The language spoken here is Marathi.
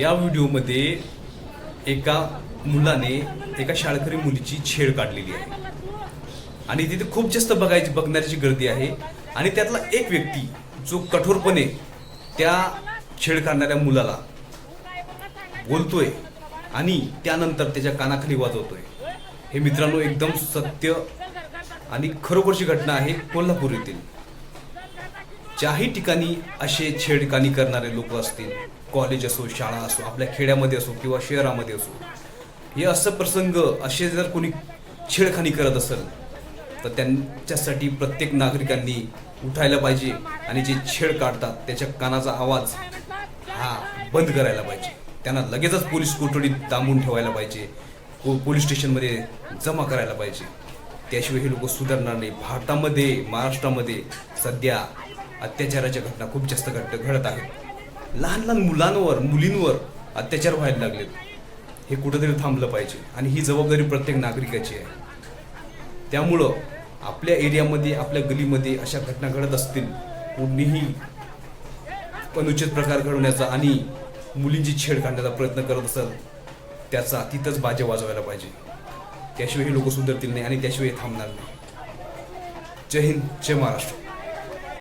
या व्हिडिओमध्ये एका मुलाने एका शाळकरी मुलीची छेड काढलेली आहे. आणि तिथे खूप जास्त बघायची बघणाऱ्याची गर्दी आहे. आणि त्यातला एक व्यक्ती जो कठोरपणे त्या छेड काढणाऱ्या मुलाला बोलतोय आणि त्यानंतर त्याच्या कानाखाली वाजवतोय. हे मित्रांनो एकदम सत्य आणि खरोखरची घटना आहे कोल्हापूर येथील. ज्याही ठिकाणी असे छेडखानी करणारे लोक असतील कॉलेज असो शाळा असो आपल्या खेड्यामध्ये असो किंवा शहरामध्ये असो हे असं प्रसंग असे जर कोणी छेडखानी करत असेल तर त्यांच्यासाठी प्रत्येक नागरिकांनी उठायला पाहिजे आणि जे छेड काढतात त्याच्या कानाचा आवाज हा बंद करायला पाहिजे. त्यांना लगेचच पोलीस कोठडीत दांबून ठेवायला पाहिजे पो- पोलीस स्टेशनमध्ये जमा करायला पाहिजे. त्याशिवाय हे लोक सुधारणार नाही. भारतामध्ये महाराष्ट्रामध्ये सध्या अत्याचाराच्या घटना खूप जास्त घट घडत आहेत. लहान लहान मुलांवर मुलींवर अत्याचार व्हायला लागलेत. हे कुठंतरी थांबलं पाहिजे आणि ही जबाबदारी प्रत्येक नागरिकाची आहे. त्यामुळं आपल्या एरियामध्ये आपल्या गलीमध्ये अशा घटना घडत असतील कोणीही अनुचित प्रकार घडवण्याचा आणि मुलींची छेड काढण्याचा प्रयत्न करत असेल त्याचा तिथंच बाजे वाजवायला पाहिजे. त्याशिवाय हे लोक सुधरतील नाही आणि त्याशिवाय थांबणार नाही. जय हिंद जय महाराष्ट्र.